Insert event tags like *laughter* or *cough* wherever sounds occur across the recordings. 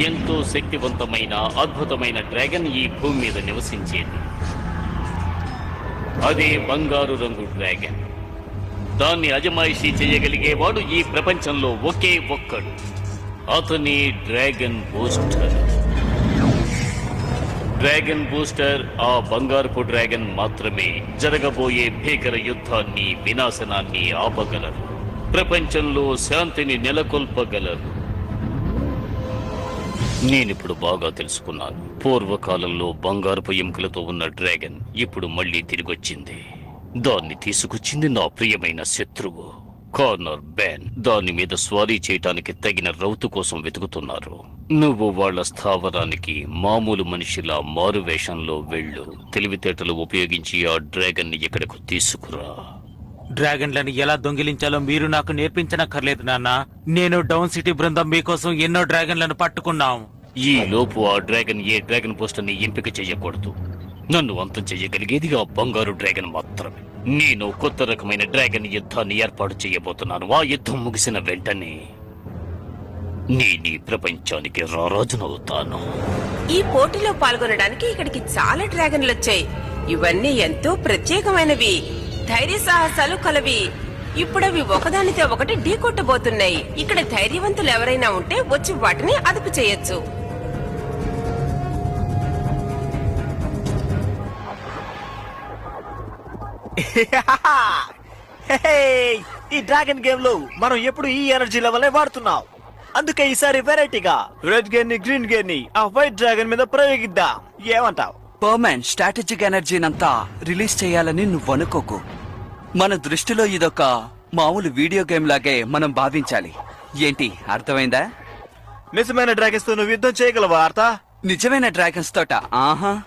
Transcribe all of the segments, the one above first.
ఎంతో శక్తివంతమైన అద్భుతమైన డ్రాగన్ ఈ భూమి మీద నివసించేది. అదే బంగారు రంగు డ్రాగన్. దాన్ని అజమాయిషీ చేయగలిగేవాడు ఈ ప్రపంచంలో ఒకే ఒక్కడు. అతని డ్రాగన్ బూస్టర్. డ్రాగన్ బూస్టర్ ఆ బంగారపు డ్రాగన్ మాత్రమే జరగబోయే భీకర యుద్ధాన్ని వినాశనాన్ని ఆపగలరు. ప్రపంచంలో శాంతిని నెలకొల్పగలరు. నేనిప్పుడు బాగా తెలుసుకున్నాను. పూర్వకాలంలో బంగారపు ఎముకలతో ఉన్న డ్రాగన్ ఇప్పుడు మళ్ళీ తిరిగొచ్చింది. దాన్ని తీసుకొచ్చింది నా ప్రియమైన శత్రువు కార్నర్ బ్యాన్ దాని మీద స్వారీ చేయటానికి తగిన రౌతు కోసం వెతుకుతున్నారు. నువ్వు వాళ్ళ స్థావరానికి మామూలు మనిషిలా మారువేషంలో వెళ్ళు. తెలివితేటలు ఉపయోగించి ఆ డ్రాగన్ని ఇక్కడకు తీసుకురా. డ్రాగన్లను ఎలా దొంగిలించాలో మీరు నాకు నేర్పించనక్కర్లేదు నాన్న. నేను డౌన్ సిటీ బృందం మీకోసం ఎన్నో డ్రాగన్లను పట్టుకున్నాం. ఈ లోపు ఆ డ్రాగన్ ఏ డ్రాగన్ పోస్టర్ని ఎంపిక చేయకూడదు. నన్ను అంతం చేయగలిగేది ఆ బంగారు డ్రాగన్ మాత్రమే. నేను కొత్త రకమైన డ్రాగన్ యుద్ధాన్ని ఏర్పాటు చేయబోతున్నాను. ఆ యుద్ధం ముగిసిన వెంటనే నేను ఈ ప్రపంచానికి రారాజునవుతాను. ఈ పోటీలో పాల్గొనడానికి ఇక్కడికి చాలా డ్రాగన్లు వచ్చాయి ఇవన్నీ ఎంతో ప్రత్యేకమైనవి. ధైర్య సాహసాలు కలవి. ఇప్పుడవి ఒకదానితో ఒకటి ఢీకొట్టబోతున్నాయి ఇక్కడ ధైర్యవంతులు ఎవరైనా ఉంటే వచ్చి వాటిని అదుపు చేయొచ్చు. *laughs* హే! ఈ డ్రాగన్ గేమ్లో మనం ఎప్పుడు ఈ ఎనర్జీ లెవెల్ వాడుతున్నాం. అందుకే ఈసారి వెరైటీగా. రెడ్ గేర్ని గ్రీన్ గేర్ని ఆ వైట్ డ్రాగన్ మీద ప్రయోగిద్దాం. ఏమంటావ్? పర్మన్ స్ట్రాటజిక్ ఎనర్జీనంతా రిలీజ్ చేయాలని నువ్వు అనుకోకు. మన దృష్టిలో ఇదొక మామూలు వీడియో గేమ్ లాగే మనం భావించాలి. ఏంటి అర్థమైందా? నిజమైన డ్రాగన్స్తో నువ్వు యుద్ధం చేయగలవా ఆర్తా? నిజమైన డ్రాగన్స్ తోట ఆహా.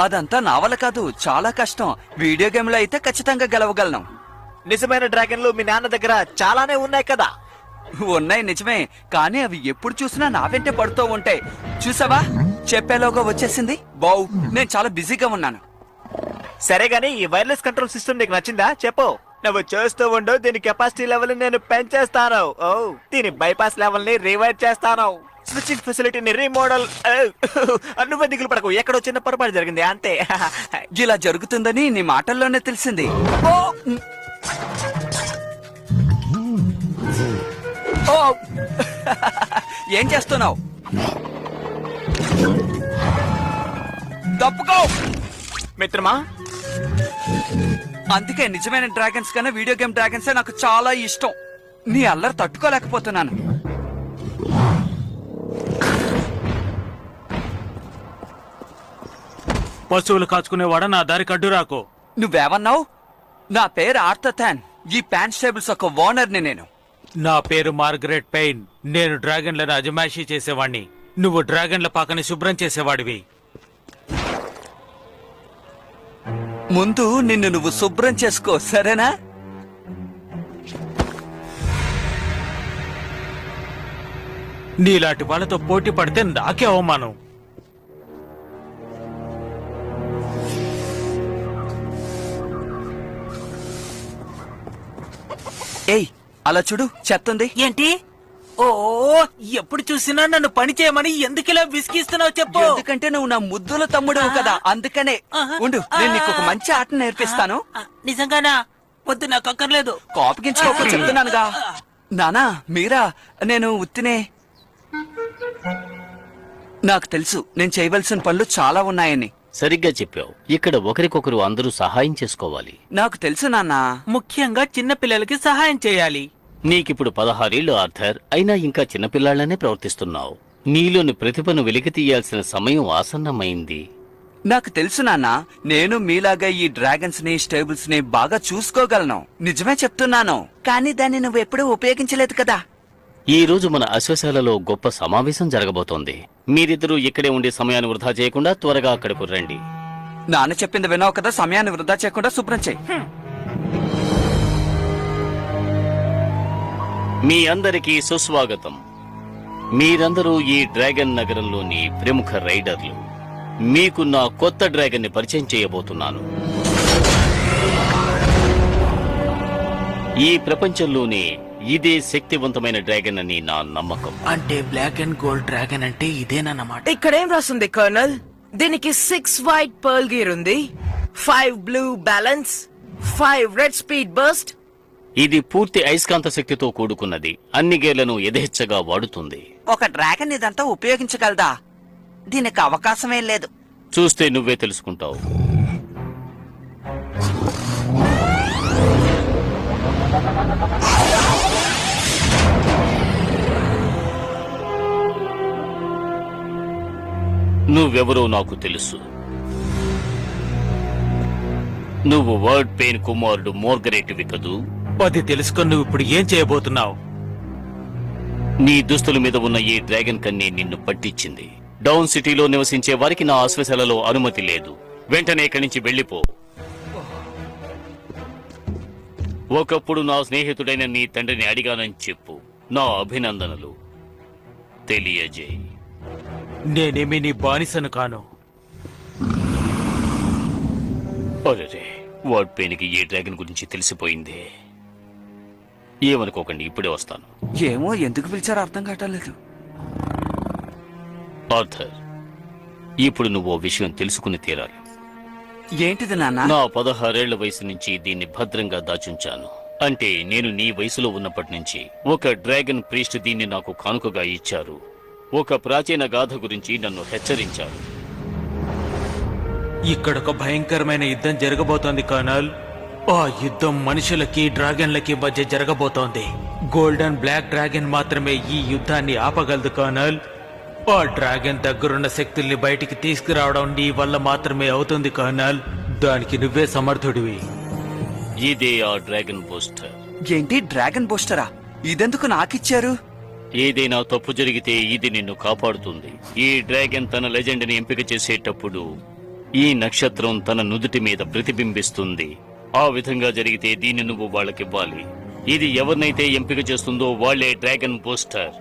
అదంతా నా వల్ల కాదు చాలా కష్టం. వీడియో గేమ్లో అయితే ఖచ్చితంగా గెలవగలను. నిజమైన డ్రాగన్లు మీ నాన్న దగ్గర చాలానే ఉన్నాయి కదా. ఉన్నాయి నిజమే కానీ అవి ఎప్పుడు చూసినా నా వెంటే పడుతూ ఉంటాయి చూసావా? చెప్పేలోగా వచ్చేసింది. బావు నేను చాలా బిజీగా ఉన్నాను. సరే గానీ ఈ వైర్లెస్ కంట్రోల్ సిస్టమ్ నీకు నచ్చిందా? చెప్పు. నువ్వు చేస్తూ ఉండు దీని కెపాసిటీ లెవెల్ నేను పెంచేస్తాను. ఓ దీని బైపాస్ లెవెల్ని రివైర్ చేస్తాను. స్విచ్చింగ్ ఫెసిలిటీని రీమోడల్ నువ్వే దిగులు పడకు. ఎక్కడో చిన్న పొరపాటు జరిగింది అంతే. *laughs* ఇలా జరుగుతుందని నీ మాటల్లోనే తెలిసింది. ఓ! *laughs* ఏం చేస్తున్నావు? తప్పుకో మిత్రమా? అందుకే నిజమైన డ్రాగన్స్ కన్నా వీడియో గేమ్ డ్రాగన్స్ నాకు చాలా ఇష్టం. నీ అల్లరి తట్టుకోలేకపోతున్నాను. పశువులు కాచుకునేవాడ? నా దారి కడ్డు రాకు. నువ్వేమన్నావు? నా పేరు ఆర్థథాన్ ఈ ప్యాన్ స్టేబుల్స్ ఒక ఓనర్ని నేను. నా పేరు మార్గరెట్ పెయిన్. నేను డ్రాగన్లను అజమాయిషీ చేసేవాణ్ణి. నువ్వు డ్రాగన్ల పాకని శుభ్రం చేసేవాడివి. ముందు నిన్ను నువ్వు శుభ్రం చేసుకో సరేనా? నీలాంటి వాళ్ళతో పోటీ పడితే నాకే అవమానం. అలా చూడు చెత్తుంది. ఏంటి? ఓ ఎప్పుడు చూసినా నన్ను పని చేయమని ఎందుకిలా విసిగిస్తున్నావు చెప్పు. ఎందుకంటే నువ్వు నా ముద్దుల తమ్ముడు కదా అందుకనే. ఉండు నేను నీకు ఒక మంచి ఆట నేర్పిస్తాను. నిజంగానా? వద్దు నాకు అక్కర్లేదు. కోపగించుకోక చెప్తున్నానుగా. నానా మీరా నేను ఉత్తినే. నాకు తెలుసు నేను చేయవలసిన పనులు చాలా ఉన్నాయని. సరిగ్గా చెప్పావు. ఇక్కడ ఒకరికొకరు అందరూ సహాయం చేసుకోవాలి. నాకు తెలుసు నాన్నా. ముఖ్యంగా చిన్న పిల్లలకి సహాయం చేయాలి. నీకిప్పుడు పదహారేళ్ళు ఆర్థర్. అయినా ఇంకా చిన్నపిల్లాళ్ళనే ప్రవర్తిస్తున్నావు. నీలోని ప్రతిభను వెలికి తీయాల్సిన సమయం ఆసన్నమైంది. నాకు తెలుసు నాన్న. నేను మీలాగా ఈ డ్రాగన్స్ని స్టేబుల్స్ని బాగా చూసుకోగలను. నిజమే చెప్తున్నాను. కానీ దాన్ని నువ్వు ఎప్పుడూ ఉపయోగించలేదు కదా. ఈ రోజు మన అశ్వశాలలో గొప్ప సమావేశం జరగబోతోంది. మీరిద్దరూ ఇక్కడే ఉండే సమయాన్ని వృధా చేయకుండా త్వరగా అక్కడకు రండి. నాన్న చెప్పింది విన్నావు కదా సమయాన్ని వృధా చేయకుండా శుభ్రం చేయి. మీ అందరికీ సుస్వాగతం. మీరందరూ ఈ డ్రాగన్ నగరంలోని ప్రముఖ రైడర్లు. మీకు నా కొత్త డ్రాగన్ని పరిచయం చేయబోతున్నాను. ఈ ప్రపంచంలోనే ఇదే శక్తివంతమైన డ్రాగన్ అని నా నమ్మకం. అంటే బ్లాక్ అండ్ గోల్డ్ డ్రాగన్ అంటే ఇదేనన్నమాట ఇక్కడేం రాస్తుంది కర్నల్ దీనికి సిక్స్ వైట్ పర్ల్ గీర్ ఉంది five blue balance five red speed burst ఇది పూర్తి అయస్కాంత శక్తితో కూడుకున్నది. అన్ని గేర్లను యథేచ్ఛగా వాడుతుంది. ఒక డ్రాగన్ ఇదంతా ఉపయోగించగలదా? దీనికి అవకాశమే లేదు. చూస్తే నువ్వే తెలుసుకుంటావు. నువ్వెవరో నాకు తెలుసు. నువ్వు వర్డ్ పెయిన్ కుమారుడు మోర్గరేటివి కదూ? అది తెలుసుకొని నువ్వు ఇప్పుడు ఏం చేయబోతున్నావు? నీ దుస్తుల మీద ఉన్న ఈ డ్రాగన్ కన్నీ నిన్ను పట్టించింది. డౌన్ సిటీలో నివసించే వారికి నా ఆశ్వశాలలో అనుమతి లేదు. వెంటనే ఇక్కడి నుంచి వెళ్ళిపో. ఒకప్పుడు నా స్నేహితుడైన నీ తండ్రిని అడిగానని చెప్పు. నా అభినందనలు. తెలియజేయి. నేనేమి నీ బానిసను కాను. అరే పెయిన్కి ఈ డ్రాగన్ గురించి తెలిసిపోయింది? ఏమనుకోకండి ఇప్పుడే వస్తాను. ఏమో ఎందుకు పిలిచారో అర్థం కావట్లేదు ఆర్థర్ ఇప్పుడు నువ్వు విషయం తెలుసుకుని తీరాలి. ఏంటిది నాన్న? నా పదహారేళ్ళ వయసు నుంచి దీన్ని భద్రంగా దాచుంచాను. అంటే నేను నీ వయసులో ఉన్నప్పటి నుంచి ఒక డ్రాగన్ ప్రీస్ట్ దీన్ని నాకు కానుకగా ఇచ్చారు. ఒక ప్రాచీన గాథ గురించి నన్ను హెచ్చరించారు. ఇక్కడ ఒక భయంకరమైన యుద్ధం జరగబోతోంది కర్నల్. ఆ యుద్ధం మనుషులకి డ్రాగన్లకి మధ్య జరగబోతోంది. గోల్డెన్ బ్లాక్ డ్రాగన్ మాత్రమే ఈ యుద్ధాన్ని ఆపగలదు కర్నల్. ఆ డ్రాగన్ దగ్గరున్న శక్తుల్ని బయటికి తీసుకురావడం నీ వల్ల మాత్రమే అవుతుంది కర్నల్. దానికి నువ్వే సమర్థుడివి. ఇదే ఆ డ్రాగన్ బూస్టర్. ఏంటి డ్రాగన్ బూస్టరా? ఇదెందుకు నాకిచ్చారు? ఏదైనా తప్పు జరిగితే ఇది నిన్ను కాపాడుతుంది. ఈ డ్రాగన్ తన లెజెండ్ని ఎంపిక చేసేటప్పుడు ఈ నక్షత్రం తన నుదుటి మీద ప్రతిబింబిస్తుంది. ఆ విధంగా జరిగితే దీన్ని నువ్వు వాళ్ళకివ్వాలి. ఇది ఎవరినైతే ఎంపిక చేస్తుందో వాళ్ళే డ్రాగన్ పోస్టర్.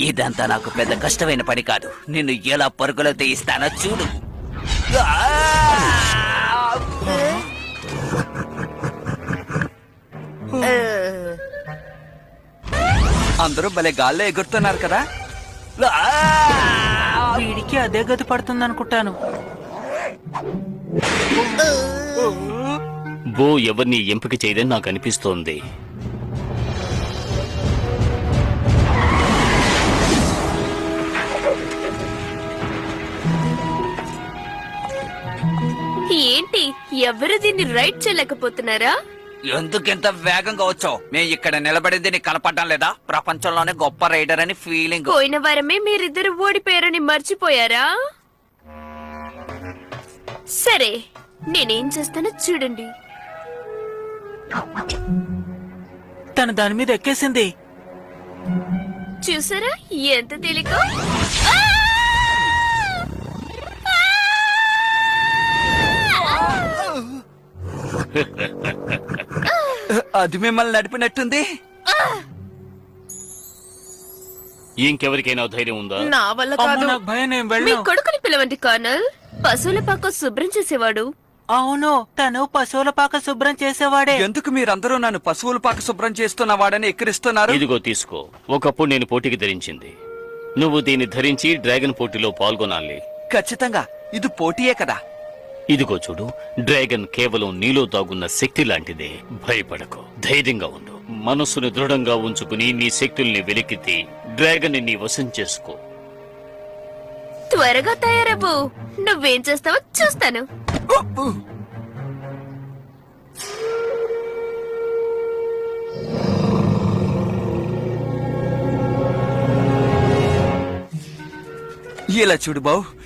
ఇదంతా నాకు పెద్ద కష్టమైన పని కాదు. నిన్ను ఎలా పరుగులతో ఇస్తానో చూడు అందరూ భలే గాల్లో ఎగురుతున్నారు కదా. వీడికి అదే గది పడుతుంది అనుకుంటాను బో ఎవరిని ఎంపిక చేయదని నాకు అనిపిస్తోంది. ఏంటి ఎవరు దీన్ని రైడ్ చేయలేకపోతున్నారా? ఎందుకెంత వేగంగా వచ్చావు? మేము ఇక్కడ నిలబడింది నీకు కనపడడం లేదా? ప్రపంచంలోనే గొప్ప రైడర్ అని ఫీలింగ్ పోయిన వారమే మీరిద్దరు ఓడిపోయారని మర్చిపోయారా? సరే నేనేం చేస్తానో చూడండి. తను దాని మీద ఎక్కేసింది. చూసారా? ఎంత తేలిక? *laughs* అది మిమ్మల్ని నడిపినట్టుంది. ఇంకెవరికైనా ధైర్యం ఉందా? నా వల్ల అమ్మో, కాదు. నాకు భయం నేను మీ వెళ్ళను కొడుకుని పిలవండి కర్నల్. పశువుల పక్క శుభ్రం చేసేవాడు. అవును తను పశువుల పాక శుభ్రం చేసేవాడే. ఎందుకు మీరందరూ నన్ను పశువుల పాక శుభ్రం చేస్తున్న వాడని ఎక్కిరిస్తున్నారు? ఇదిగో తీసుకో. ఒకప్పుడు నేను పోటీకి ధరించింది. నువ్వు దీన్ని ధరించి డ్రాగన్ పోటీలో పాల్గొనాలి. ఖచ్చితంగా. ఇది పోటీయే కదా. ఇదిగో చూడు డ్రాగన్ కేవలం నీలో దాగున్న శక్తి లాంటిదే. భయపడకు. ధైర్యంగా ఉండు. మనస్సును దృఢంగా ఉంచుకుని నీ శక్తుల్ని వెలికితే డ్రాగన్ని వశం చేసుకో. త్వరగా తయారవ్వు. నువ్వేం చేస్తావో చూస్తాను. ఇలా చూడు బావు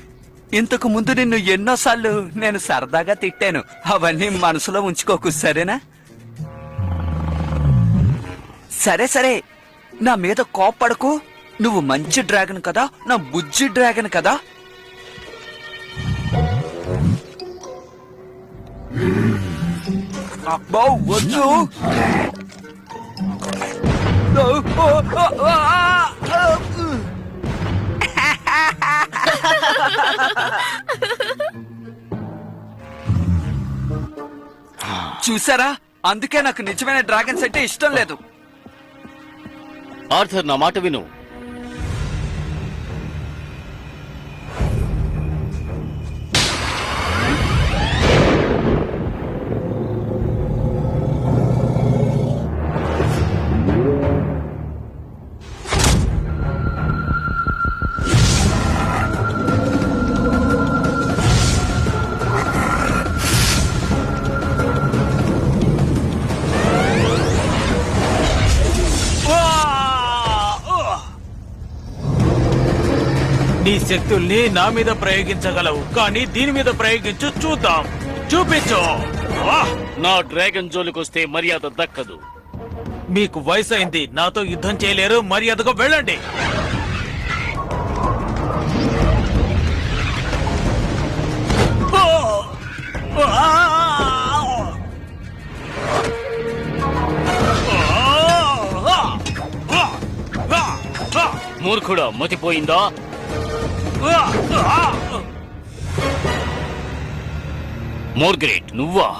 ఇంతకు ముందు నిన్ను ఎన్నోసార్లు నేను సరదాగా తిట్టాను. అవన్నీ మనసులో ఉంచుకోకు సరేనా? సరే సరే. నా మీద కోప్పడకు. నువ్వు మంచి డ్రాగన్ కదా నా బుజ్జి డ్రాగన్ కదా. అబ్బో వద్దు. *laughs* చూసారా? అందుకే నాకు నిజమైన డ్రాగన్స్ అంటే ఇష్టం లేదు. ఆర్థర్ నా మాట విను. శక్తుల్ని నా మీద ప్రయోగించగలవు. కానీ దీని మీద ప్రయోగించు చూద్దాం. చూపించు. వా! నా డ్రాగన్ జోలికొస్తే మర్యాద దక్కదు. మీకు వయసు అయింది నాతో యుద్ధం చేయలేరు. మర్యాదగా వెళ్ళండి. మూర్ఖుడా మతిపోయిందా? మోర్గ్రేట్ నువ్వా?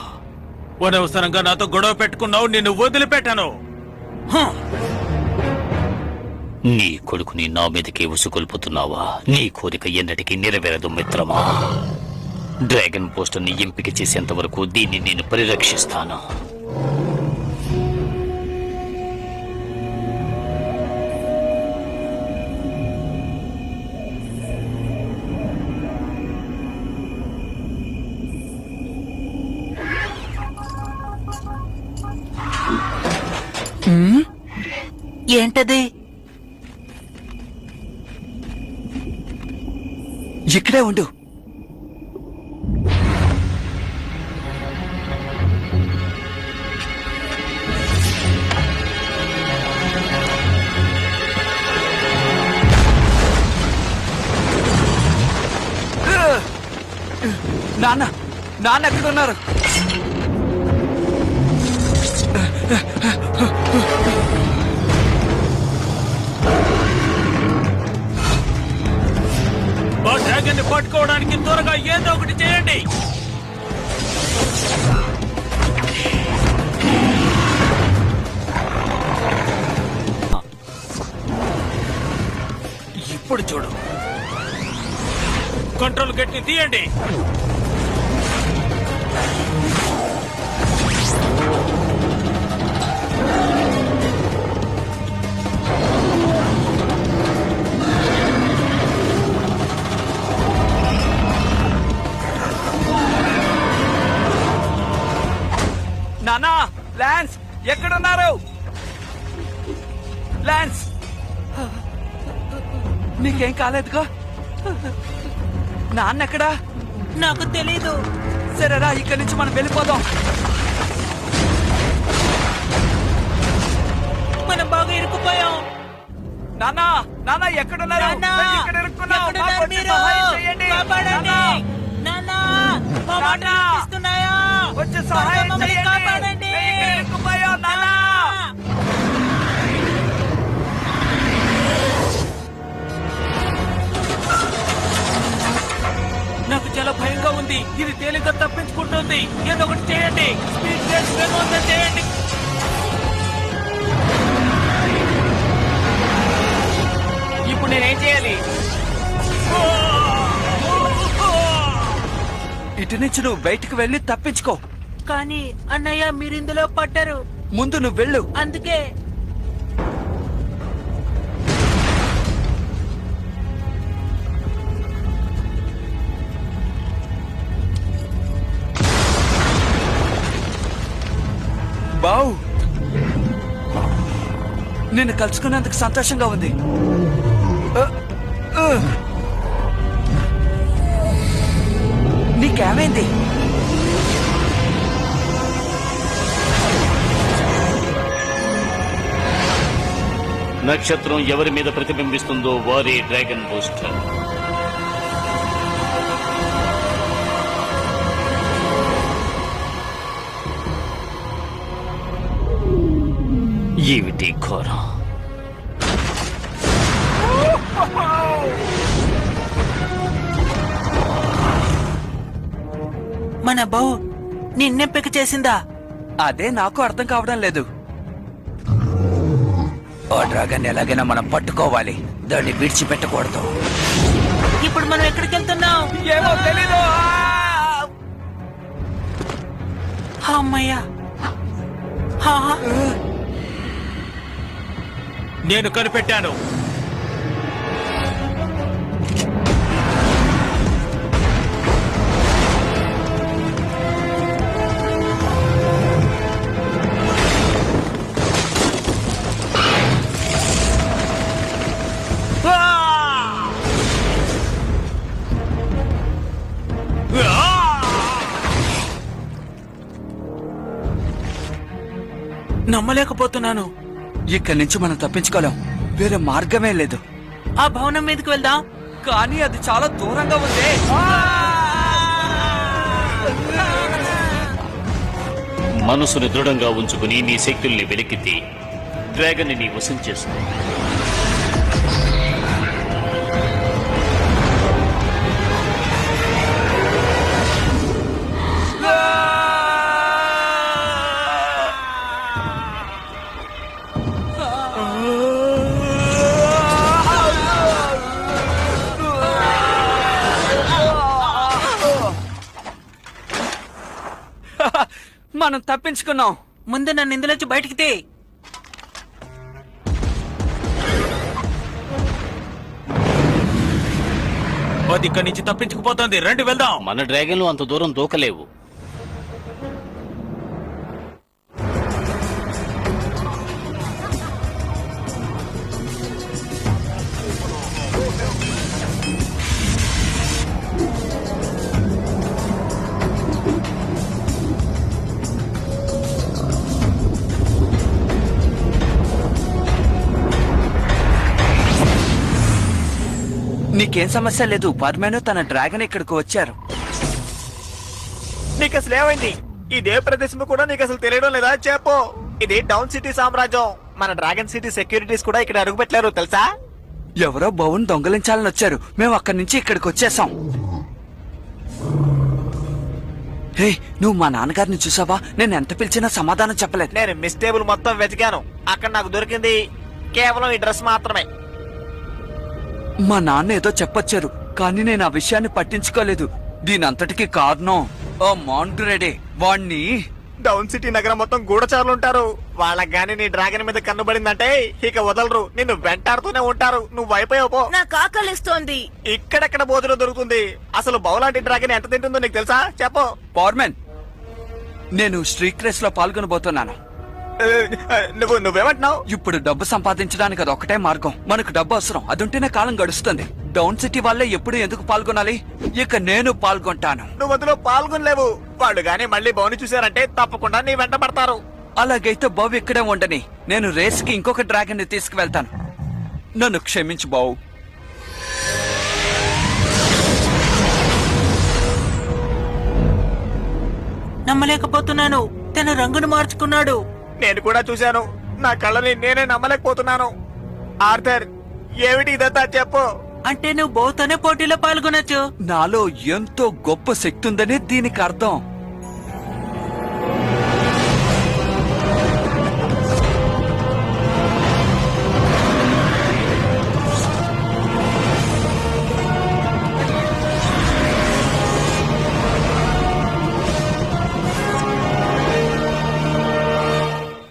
అనవసరంగా నాతో గొడవ పెట్టుకున్నావు నిన్ను వదిలిపెట్టాను. నీ కొడుకుని నా మీదకి ఉసుకొల్పుతున్నావా నీ కోరిక ఎన్నటికీ నెరవేరదు మిత్రమా? డ్రాగన్ పోస్టర్ని ఎంపిక చేసేంత వరకు దీన్ని నేను పరిరక్షిస్తాను. ఏంటది? ఇక్కడే ఉండు. నాన్న నాన్న ఎక్కడున్నారు ఆ డ్రాగన్ని పట్టుకోవడానికి త్వరగా ఏదో ఒకటి చేయండి. ఇప్పుడు చూడు. కంట్రోల్ గట్టి తీయండి. నానా లాన్స్ ఎక్కడున్నారు? లాన్స్ నీకేం కాలేదుగా? నాన్న ఎక్కడా నాకు తెలీదు. సరేరా ఇక్కడి నుంచి మనం వెళ్ళిపోదాం. మనం బాగా ఇరుక్కుపోయాం. నానా నానా ఎక్కడున్నారు? ఇక్కడ. కాపాడండి. వచ్చి సహాయం. కాపాడండి. నాకు చాలా భయంగా ఉంది. ఇది తేలిగ్గా తప్పించుకుంటుంది. ఏదో ఒకటి చేయండి. స్పీడ్ వేగవంతం చేయండి. ఇప్పుడు నేనేం చేయాలి? ఇటు నుంచి నువ్వు బయటికి వెళ్ళి తప్పించుకో. కానీ అన్నయ్య మీరు ఇందులో పడ్డారు. ముందు నువ్వు వెళ్ళు. అందుకే. బావు. నిన్ను కలుసుకున్నందుకు సంతోషంగా ఉంది. నీకేమైంది నక్షత్రం ఎవరి మీద ప్రతిబింబిస్తుందో వారే డ్రాగన్ బూస్టర్. ఏమిటి ఘోరం? మన బావు నిన్నెంపిక చేసిందా? అదే నాకు అర్థం కావడం లేదు. ఆ డ్రాగన్ ఎలాగైనా మనం పట్టుకోవాలి. దాన్ని విడిచిపెట్టకూడదు. ఇప్పుడు మనం ఎక్కడికి వెళ్తున్నాం ఏమో తెలీదు. అమ్మయ్యా. హా, నేను కనిపెట్టాను. నమ్మలేకపోతున్నాను. ఇక్కడి నుంచి మనం తప్పించుకోలేం. వేరే మార్గమే లేదు. ఆ భవనం మీదకి వెళ్దాం. కానీ అది చాలా దూరంగా ఉంది. మనసుని దృఢంగా ఉంచుకుని నీ శక్తుల్ని వెలికితే డ్రాగన్ని వశం చేసుకో. మనం తప్పించుకున్నాం ముందు నన్ను ఇందులోంచి బయటికి తీ. ఇక్కడి నుంచి తప్పించుకుపోతుంది. రండి వెళ్దాం. మన డ్రాగన్లు అంత దూరం దూకలేవు. నీకేం సమస్య లేదు. పర్మేను తన డ్రాగన్ ఇక్కడికి వచ్చారు. నీకు అసలు ఏమైంది? ఇదే ప్రదేశం కూడా నీకు అసలు తెలియడం లేదా? చెప్పు. ఇది డౌన్ సిటీ సామ్రాజ్యం. మన డ్రాగన్ సిటీ సెక్యూరిటీస్ కూడా ఇక్కడ అడుగుపెట్టారు తెలుసా? ఎవరో బౌన్ దొంగలించాలని వచ్చారు. మేము అక్కడి నుంచి ఇక్కడికి వచ్చేసాం. హే నువ్వు మా నాన్నగారిని చూసావా? నేను ఎంత పిలిచినా సమాధానం చెప్పలేదు. నేను మిస్ టేబుల్ మొత్తం వెతికాను. అక్కడ నాకు దొరికింది కేవలం ఈ డ్రెస్ మాత్రమే. మా నాన్న ఏదో చెప్పొచ్చారు కానీ నేను ఆ విషయాన్ని పట్టించుకోలేదు. దీని అంతటికి కారణం ఓ మాంగ్రెడే వాణ్ణి. డౌన్ సిటీ నగరం మొత్తం గూఢచారులు ఉంటారు. వాళ్ళకి గాని నీ డ్రాగన్ మీద కన్నుబడిందంటే ఇక వదలరు. నిన్ను వెంటాడుతూనే ఉంటారు. నువ్వు అయిపోయావు పో. నాకు ఆకలిస్తోంది ఇక్కడెక్కడ భోజనం దొరుకుతుంది? అసలు బౌలాంటి డ్రాగన్ ఎంత తింటుందో నీకు తెలుసా? చెప్పు. పవర్మెన్ నేను స్ట్రీట్ రేస్లో పాల్గొనబోతున్నాను. నువ్వు నువ్వేమంటున్నావు? ఇప్పుడు డబ్బు సంపాదించడానికి అది ఒకటే మార్గం. మనకు డబ్బు అవసరం. అదుంటేనే కాలం గడుస్తుంది. డౌన్ సిటీ వాళ్ళే ఎప్పుడు ఎందుకు పాల్గొనాలి? ఇక నేను పాల్గొంటాను. నువ్వు అందులో పాల్గొనలేవు. వాళ్ళు గాని మళ్ళీ బౌని చూశారంటే తప్పకుండా నీ వెంట పడతారు. అలాగైతే బావు ఇక్కడే ఉండని. నేను రేస్కి ఇంకొక డ్రాగన్ని తీసుకువెళ్తాను. నన్ను క్షమించు బావు. నమ్మలేకపోతున్నాను. తన రంగును మార్చుకున్నాడు. నేను కూడా చూశాను. నా కళ్ళని నేనే నమ్మలేకపోతున్నాను. ఆర్థర్ ఏమిటి ఇదంతా చెప్పు. అంటే నువ్వు బోతోనే పోటీలో పాల్గొనొచ్చు. నాలో ఎంతో గొప్ప శక్తి ఉందని దీనికి అర్థం.